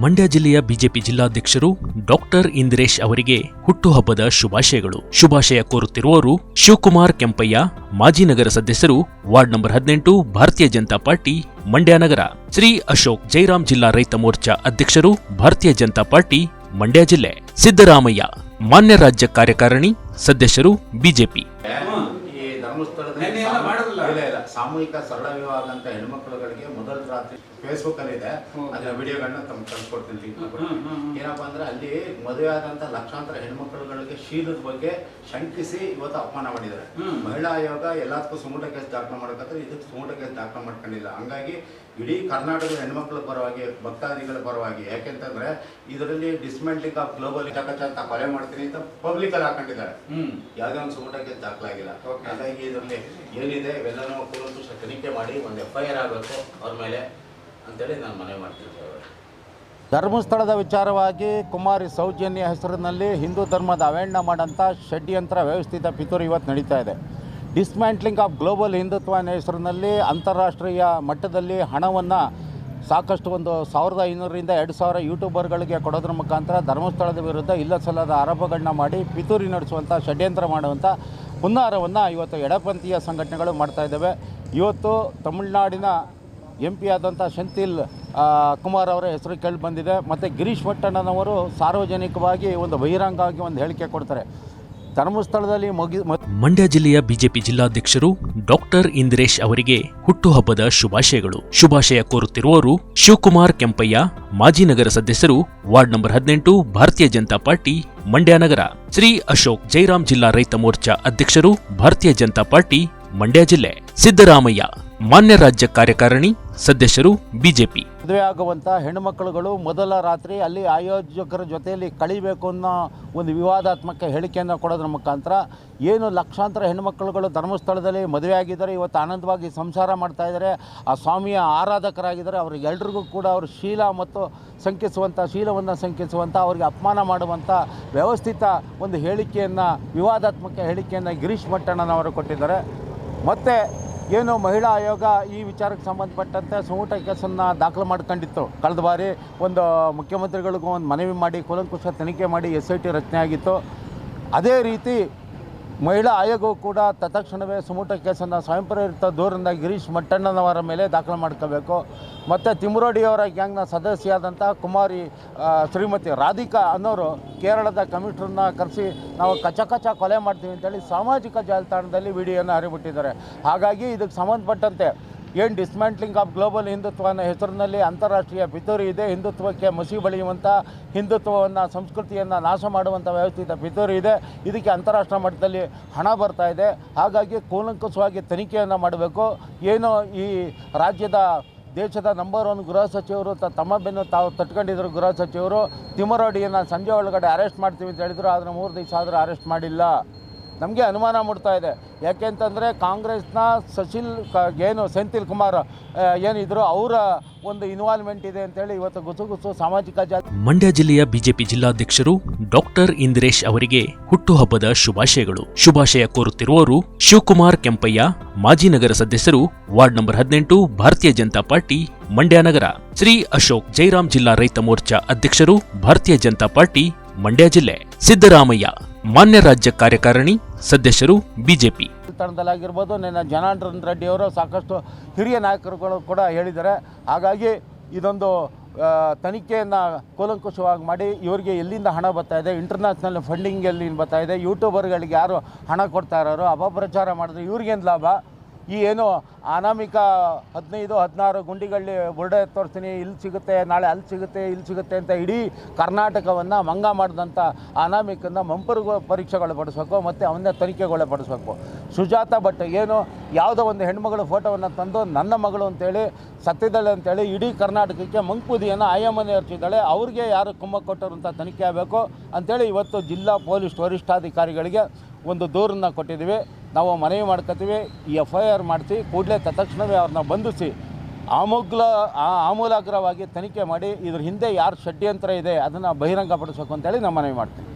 ಮಂಡ್ಯ ಜಿಲ್ಲೆಯ BJP ಜಿಲ್ಲಾಧ್ಯಕ್ಷರು doctor Indiresh ಅವರಿಗೆ ಹುಟ್ಟುಹಬ್ಬದ ಶುಭಾಶಯಗಳು. ಶುಭಾಶಯ ಕೋರುತ್ತಿರುವವರು ಶಿವಕುಮಾರ್ ಕೆಂಪಯ್ಯ, ಮಾಜಿ ನಗರ ಸದಸ್ಯರು ವಾರ್ಡ್ ನಂಬರ್ ಹದಿನೆಂಟು, ಭಾರತೀಯ ಜನತಾ ಪಾರ್ಟಿ, ಮಂಡ್ಯ ನಗರ. ಶ್ರೀ ಅಶೋಕ್ ಜೈರಾಮ್ ಜಿಲ್ಲಾ ರೈತ ಮೋರ್ಚಾ ಅಧ್ಯಕ್ಷರು ಭಾರತೀಯ ಜನತಾ ಪಾರ್ಟಿ, ಮಂಡ್ಯ ಜಿಲ್ಲೆ. ಸಿದ್ದರಾಮಯ್ಯ, ಮಾನ್ಯ ರಾಜ್ಯ ಕಾರ್ಯಕಾರಿಣಿ ಸದಸ್ಯರು ಬಿಜೆಪಿ ಈ ಧರ್ಮಸ್ಥಳದಲ್ಲಿ ನೆನ್ನೆ ಎಲ್ಲ ಸಾಮೂ- ಮಾಡಿದ್ರಲ್ಲ? ಇಲ್ಲ ಇಲ್ಲ ಸಾಮೂಹಿಕ ಸರಳ ವಿವಾಹ ಅಂತ ಹೆಣ್ಮಕ್ಳುಗಳಿಗೆ ಮೊದಲ ರಾತ್ರಿ ಫೇಸ್ಬುಕ್ ಅಲ್ಲಿ ಇದೆ. ಅದರ ವಿಡಿಯೋಗಳನ್ನ ತಮ್ಗೆ ಕಳ್ಸ್ಕೊಡ್ತೀನಿ ಲಿಂಕ್. ಏನಪ್ಪಾ ಅಂದ್ರೆ ಅಲ್ಲಿ ಮದುವೆ ಆದಂತ ಲಕ್ಷಾಂತರ ಹೆಣ್ಮಕ್ಳುಗಳಿಗೆ ಶೀಲದ ಬಗ್ಗೆ ಶಂಕಿಸಿ ಇವತ್ತು ಅಪಮಾನ ಮಾಡಿದ್ದಾರೆ. ಮಹಿಳಾ ಆಯೋಗ ಎಲ್ಲದಕ್ಕೂ ಸುಮೂಟ ಕೇಸ್ ದಾಖಲು ಇದಕ್ಕೆ ಸುಮೂಟ ಕೇಸ್ ದಾಖಲು ಮಾಡ್ಕೊಂಡಿಲ್ಲ. ಹಂಗಾಗಿ ಇಡೀ ಕರ್ನಾಟಕದ ಹೆಣ್ಮಕ್ಳ ಪರವಾಗಿ ಭಕ್ತಾದಿಗಳ ಪರವಾಗಿ ಯಾಕೆಂತಂದ್ರೆ ಇದರಲ್ಲಿ ಡಿಸ್ಮೆಂಟಿಂಗ್ ಆಫ್ ಗ್ಲೋಬಲ್ ಅಂತ ಕೊಲೆ ಮಾಡ್ತೀನಿ ಅಂತ ಪಬ್ಲಿಕ್ ಅಲ್ಲಿ ಹಾಕೊಂಡಿದ್ದಾರೆ. ಯಾವುದೇ ಒಂದು ಸುಮೂಟ ಕೇಸ್ ದಾಖಲಾಗಿಲ್ಲ. ಹಾಗಾಗಿ ಇದರಲ್ಲಿ ಏನಿದೆ ಇವೆಲ್ಲನೂ ಮಾಡಿ ಒಂದು ಎಫ್ ಐ ಆರ್ ಆಗಬೇಕು, ಅವ್ರ ಮೇಲೆ ಅಂತೇಳಿ ನಾನು ಮನವಿ ಮಾಡ್ತೀನಿ ಧರ್ಮಸ್ಥಳದ ವಿಚಾರವಾಗಿ ಕುಮಾರಿ ಸೌಜನ್ಯ ಹೆಸರಿನಲ್ಲಿ ಹಿಂದೂ ಧರ್ಮದ ಅವೇಣ್ಣ ಮಾಡಂಥ ಷಡ್ಯಂತ್ರ ವ್ಯವಸ್ಥಿತ ಪಿತೂರು ಇವತ್ತು ನಡೀತಾ ಇದೆ. ಡಿಸ್ಮ್ಯಾಂಟ್ಲಿಂಗ್ ಆಫ್ ಗ್ಲೋಬಲ್ ಹಿಂದುತ್ವ ಹೆಸರಿನಲ್ಲಿ ಅಂತಾರಾಷ್ಟ್ರೀಯ ಮಟ್ಟದಲ್ಲಿ ಹಣವನ್ನು ಸಾಕಷ್ಟು ಒಂದು ಸಾವಿರದ ಐನೂರರಿಂದ ಎರಡು ಸಾವಿರ ಯೂಟ್ಯೂಬರ್ಗಳಿಗೆ ಕೊಡೋದ್ರ ಮುಖಾಂತರ ಧರ್ಮಸ್ಥಳದ ವಿರುದ್ಧ ಇಲ್ಲ ಸಲ್ಲದ ಆರೋಪಗಳನ್ನ ಮಾಡಿ ಪಿತೂರಿ ನಡೆಸುವಂಥ ಷಡ್ಯಂತ್ರ ಮಾಡುವಂಥ ಹುನ್ನಾರವನ್ನು ಇವತ್ತು ಎಡಪಂಥೀಯ ಸಂಘಟನೆಗಳು ಮಾಡ್ತಾ ಇದ್ದಾವೆ. ಇವತ್ತು ತಮಿಳುನಾಡಿನ ಎಂ ಪಿ ಆದಂಥ ಶಂತಿಲ್ ಕುಮಾರ್ ಅವರ ಹೆಸರು ಕೇಳಿ ಬಂದಿದೆ. ಮತ್ತು ಗಿರೀಶ್ ಭಟ್ಟಣ್ಣನವರು ಸಾರ್ವಜನಿಕವಾಗಿ ಒಂದು ಬಹಿರಂಗವಾಗಿ ಒಂದು ಹೇಳಿಕೆ ಕೊಡ್ತಾರೆ. ಧರ್ಮಸ್ಥಳದಲ್ಲಿ ಮಗಿ ಮಂಡ್ಯ ಜಿಲ್ಲೆಯ ಬಿಜೆಪಿ ಜಿಲ್ಲಾಧ್ಯಕ್ಷರು ಡಾಕ್ಟರ್ ಇಂದಿರೇಶ್ ಅವರಿಗೆ ಹುಟ್ಟುಹಬ್ಬದ ಶುಭಾಶಯಗಳು. ಶುಭಾಶಯ ಕೋರುತ್ತಿರುವವರು ಶಿವಕುಮಾರ್ ಕೆಂಪಯ್ಯ, ಮಾಜಿ ನಗರ ಸದಸ್ಯರು ವಾರ್ಡ್ ನಂಬರ್ ಹದಿನೆಂಟು, ಭಾರತೀಯ ಜನತಾ ಪಾರ್ಟಿ, ಮಂಡ್ಯ ನಗರ. ಶ್ರೀ ಅಶೋಕ್ ಜೈರಾಮ್ ಜಿಲ್ಲಾ ರೈತ ಮೋರ್ಚಾ ಅಧ್ಯಕ್ಷರು, ಭಾರತೀಯ ಜನತಾ ಪಾರ್ಟಿ, ಮಂಡ್ಯ ಜಿಲ್ಲೆ. ಸಿದ್ದರಾಮಯ್ಯ, ಮಾನ್ಯ ರಾಜ್ಯ ಕಾರ್ಯಕಾರಿಣಿ ಸದಸ್ಯರು ಬಿಜೆಪಿ. ಮದುವೆ ಆಗುವಂಥ ಹೆಣ್ಣುಮಕ್ಕಳುಗಳು ಮೊದಲ ರಾತ್ರಿ ಅಲ್ಲಿ ಆಯೋಜಕರ ಜೊತೆಯಲ್ಲಿ ಕಳಿಬೇಕು ಅನ್ನೋ ಒಂದು ವಿವಾದಾತ್ಮಕ ಹೇಳಿಕೆಯನ್ನು ಕೊಡೋದ್ರ ಮುಖಾಂತರ ಏನು ಲಕ್ಷಾಂತರ ಹೆಣ್ಣುಮಕ್ಕಳುಗಳು ಧರ್ಮಸ್ಥಳದಲ್ಲಿ ಮದುವೆ ಆಗಿದ್ದಾರೆ, ಇವತ್ತು ಆನಂದವಾಗಿ ಸಂಸಾರ ಮಾಡ್ತಾ ಇದ್ದಾರೆ, ಆ ಸ್ವಾಮಿಯ ಆರಾಧಕರಾಗಿದ್ದಾರೆ ಅವರಿಗೆಲ್ರಿಗೂ ಕೂಡ ಅವರು ಶೀಲ ಮತ್ತು ಶಂಕಿಸುವಂಥ ಶೀಲವನ್ನು ಶಂಕಿಸುವಂಥ ಅವರಿಗೆ ಅಪಮಾನ ಮಾಡುವಂಥ ವ್ಯವಸ್ಥಿತ ಒಂದು ಹೇಳಿಕೆಯನ್ನು, ವಿವಾದಾತ್ಮಕ ಹೇಳಿಕೆಯನ್ನು ಗಿರೀಶ್ ಮಟ್ಟಣ್ಣನವರು ಕೊಟ್ಟಿದ್ದಾರೆ. ಮತ್ತು ಏನು ಮಹಿಳಾ ಆಯೋಗ ಈ ವಿಚಾರಕ್ಕೆ ಸಂಬಂಧಪಟ್ಟಂತೆ ಸುಮೂಟ ಕೇಸನ್ನು ದಾಖಲು ಮಾಡ್ಕೊಂಡಿತ್ತು. ಕಳೆದ ಬಾರಿ ಒಂದು ಮುಖ್ಯಮಂತ್ರಿಗಳಿಗೂ ಒಂದು ಮನವಿ ಮಾಡಿ, ಕೂಲಂಕುಷ ತನಿಖೆ ಮಾಡಿ ಎಸ್ ಐ ಟಿ ರಚನೆ ಆಗಿತ್ತು. ಅದೇ ರೀತಿ ಮಹಿಳಾ ಆಯೋಗವು ಕೂಡ ತತ್ಕ್ಷಣವೇ ಸುಮೂಟ ಕೇಸನ್ನು ಸ್ವಯಂಪ್ರೇರಿತ ದೂರದಿಂದ ಗಿರೀಶ್ ಮಟ್ಟಣ್ಣನವರ ಮೇಲೆ ದಾಖಲು ಮಾಡ್ಕೋಬೇಕು. ಮತ್ತು ತಿಮ್ರೋಡಿಯವರ ಗ್ಯಾಂಗ್ನ ಸದಸ್ಯೆಯಾದಂಥ ಕುಮಾರಿ ಶ್ರೀಮತಿ ರಾಧಿಕಾ ಅನ್ನೋರು ಕೇರಳದ ಕಮಿಷನರ್ನ ಕರೆಸಿ ನಾವು ಕಚ ಕಚ ಕೊಲೆ ಮಾಡ್ತೀವಿ ಅಂತೇಳಿ ಸಾಮಾಜಿಕ ಜಾಲತಾಣದಲ್ಲಿ ವಿಡಿಯೋನ ಹರಿಬಿಟ್ಟಿದ್ದಾರೆ. ಹಾಗಾಗಿ ಇದಕ್ಕೆ ಸಂಬಂಧಪಟ್ಟಂತೆ ಏನು ಡಿಸ್ಮ್ಯಾಂಟ್ಲಿಂಗ್ ಆಫ್ ಗ್ಲೋಬಲ್ ಹಿಂದುತ್ವ ಅನ್ನೋ ಹೆಸರಿನಲ್ಲಿ ಅಂತಾರಾಷ್ಟ್ರೀಯ ಪಿತೂರಿ ಇದೆ. ಹಿಂದುತ್ವಕ್ಕೆ ಮಸಿ ಬಳಿಯುವಂಥ ಹಿಂದುತ್ವವನ್ನು, ಸಂಸ್ಕೃತಿಯನ್ನು ನಾಶ ಮಾಡುವಂಥ ವ್ಯವಸ್ಥಿತ ಪಿತೂರಿ ಇದೆ. ಇದಕ್ಕೆ ಅಂತಾರಾಷ್ಟ್ರ ಮಟ್ಟದಲ್ಲಿ ಹಣ ಬರ್ತಾ ಇದೆ. ಹಾಗಾಗಿ ಕೂಲಂಕುಷವಾಗಿ ತನಿಖೆಯನ್ನು ಮಾಡಬೇಕು. ಏನು ಈ ರಾಜ್ಯದ ದೇಶದ ನಂಬರ್ ಒನ್ ಗೃಹ ಸಚಿವರು ತಮ್ಮ ಬೆನ್ನು ತಾವು ತಟ್ಕೊಂಡಿದ್ದರು ಗೃಹ ಸಚಿವರು. ತಿಮ್ಮರೋಡಿಯನ್ನು ಸಂಜೆ ಒಳಗಡೆ ಅರೆಸ್ಟ್ ಮಾಡ್ತೀವಿ ಅಂತ ಹೇಳಿದ್ರು. ಆದರೆ ಮೂರು ದಿವಸ ಆದರೂ ಅರೆಸ್ಟ್ ಮಾಡಿಲ್ಲ. ನಮಗೆ ಅನುಮಾನ ಮೂಡ್ತಾ ಇದೆ. ಯಾಕೆಂತಂದರೆ ಕಾಂಗ್ರೆಸ್ನ ಸಚಿಲ್ ಏನು ಸೆಂಥಿಲ್ ಕುಮಾರ್ ಏನಿದ್ರು ಅವರ ಒಂದು ಇನ್ವಾಲ್ವ್ಮೆಂಟ್ ಇದೆ ಅಂತೇಳಿ ಇವತ್ತು ಗುಸುಗುಸು ಸಾಮಾಜಿಕ ಜಾಲ ಮಂಡ್ಯ ಜಿಲ್ಲೆಯ ಬಿಜೆಪಿ ಜಿಲ್ಲಾಧ್ಯಕ್ಷರು ಡಾಕ್ಟರ್ ಇಂದಿರೇಶ್ ಅವರಿಗೆ ಹುಟ್ಟುಹಬ್ಬದ ಶುಭಾಶಯಗಳು. ಶುಭಾಶಯ ಕೋರುತ್ತಿರುವವರು ಶಿವಕುಮಾರ್ ಕೆಂಪಯ್ಯ, ಮಾಜಿ ನಗರ ಸದಸ್ಯರು ವಾರ್ಡ್ ನಂಬರ್ ಹದಿನೆಂಟು, ಭಾರತೀಯ ಜನತಾ ಪಾರ್ಟಿ, ಮಂಡ್ಯ ನಗರ. ಶ್ರೀ ಅಶೋಕ್ ಜೈರಾಮ್ ಜಿಲ್ಲಾ ರೈತ ಮೋರ್ಚಾ ಅಧ್ಯಕ್ಷರು, ಭಾರತೀಯ ಜನತಾ ಪಾರ್ಟಿ, ಮಂಡ್ಯ ಜಿಲ್ಲೆ. ಸಿದ್ದರಾಮಯ್ಯ ಮಾನ್ಯ ರಾಜ್ಯ ಕಾರ್ಯಕಾರಿಣಿ ಸದಸ್ಯರು ಬಿಜೆಪಿ. ತಂಡದಲ್ಲಾಗಿರ್ಬೋದು ನಿನ್ನ ಜನಾರ್ದನ್ ರೆಡ್ಡಿ ಅವರು ಸಾಕಷ್ಟು ಹಿರಿಯ ನಾಯಕರುಗಳು ಕೂಡ ಹೇಳಿದ್ದಾರೆ. ಹಾಗಾಗಿ ಇದೊಂದು ತನಿಖೆಯನ್ನು ಕೂಲಂಕುಷವಾಗಿ ಮಾಡಿ ಇವರಿಗೆ ಎಲ್ಲಿಂದ ಹಣ ಬರ್ತಾ ಇದೆ ಇಂಟರ್ನ್ಯಾಷನಲ್ ಫಂಡಿಂಗ್ ಎಲ್ಲಿಂದ ಬರ್ತಾ ಇದೆ ಯೂಟ್ಯೂಬರ್ಗಳಿಗೆ ಯಾರು ಹಣ ಕೊಡ್ತಾ ಇರೋರು ಅಪಪ್ರಚಾರ ಮಾಡಿದ್ರೆ ಇವ್ರಿಗೇನು ಲಾಭ? ಈ ಏನು ಅನಾಮಿಕ ಹದಿನೈದು, ಹದಿನಾರು ಗುಂಡಿಗಳಲ್ಲಿ ಬುರ್ಡೆ ತೋರಿಸ್ತೀನಿ, ಇಲ್ಲಿ ಸಿಗುತ್ತೆ, ನಾಳೆ ಅಲ್ಲಿ ಸಿಗುತ್ತೆ, ಇಲ್ಲಿ ಸಿಗುತ್ತೆ ಅಂತ ಇಡೀ ಕರ್ನಾಟಕವನ್ನು ಮಂಗ ಮಾಡಿದಂಥ ಅನಾಮಿಕನ್ನು ಮಂಪರು ಪರೀಕ್ಷೆಗಳು ಪಡಿಸ್ಬೇಕು ಮತ್ತು ಅವನ್ನ ತನಿಖೆಗೊಳಪಡಿಸ್ಬೇಕು ಸುಜಾತ ಭಟ್ ಏನು ಯಾವುದೋ ಒಂದು ಹೆಣ್ಮಗಳ ಫೋಟೋವನ್ನು ತಂದು ನನ್ನ ಮಗಳು ಅಂತೇಳಿ ಸತ್ತಿದ್ದಾಳೆ ಅಂತೇಳಿ ಇಡೀ ಕರ್ನಾಟಕಕ್ಕೆ ಮಂಕುದಿಯನ್ನು ಆಯಾಮನೆ ಹರ್ಚಿದ್ದಾಳೆ, ಅವ್ರಿಗೆ ಯಾರು ಕುಮ್ಮ ಕೊಟ್ಟರು ಅಂತ ತನಿಖೆ ಆಗಬೇಕು ಅಂತೇಳಿ ಇವತ್ತು ಜಿಲ್ಲಾ ಪೊಲೀಸ್ ವರಿಷ್ಠಾಧಿಕಾರಿಗಳಿಗೆ ಒಂದು ದೂರನ್ನು ಕೊಟ್ಟಿದ್ದೀವಿ. ನಾವು ಮನವಿ ಮಾಡ್ಕೊತೀವಿ. ಈ ಎಫ್ ಐ ಆರ್ ಮಾಡಿಸಿ, ಕೂಡಲೇ ತತ್ಕ್ಷಣವೇ ಅವ್ರನ್ನ ಬಂಧಿಸಿ, ಆಮೂಗ್ಲ ಆಮೂಲಾಗ್ರವಾಗಿ ತನಿಖೆ ಮಾಡಿ, ಇದ್ರ ಹಿಂದೆ ಯಾರು ಷಡ್ಯಂತ್ರ ಇದೆ, ಅದನ್ನು ಬಹಿರಂಗಪಡಿಸಬೇಕು ಅಂತೇಳಿ ನಾವು ಮನವಿ ಮಾಡ್ತೀನಿ.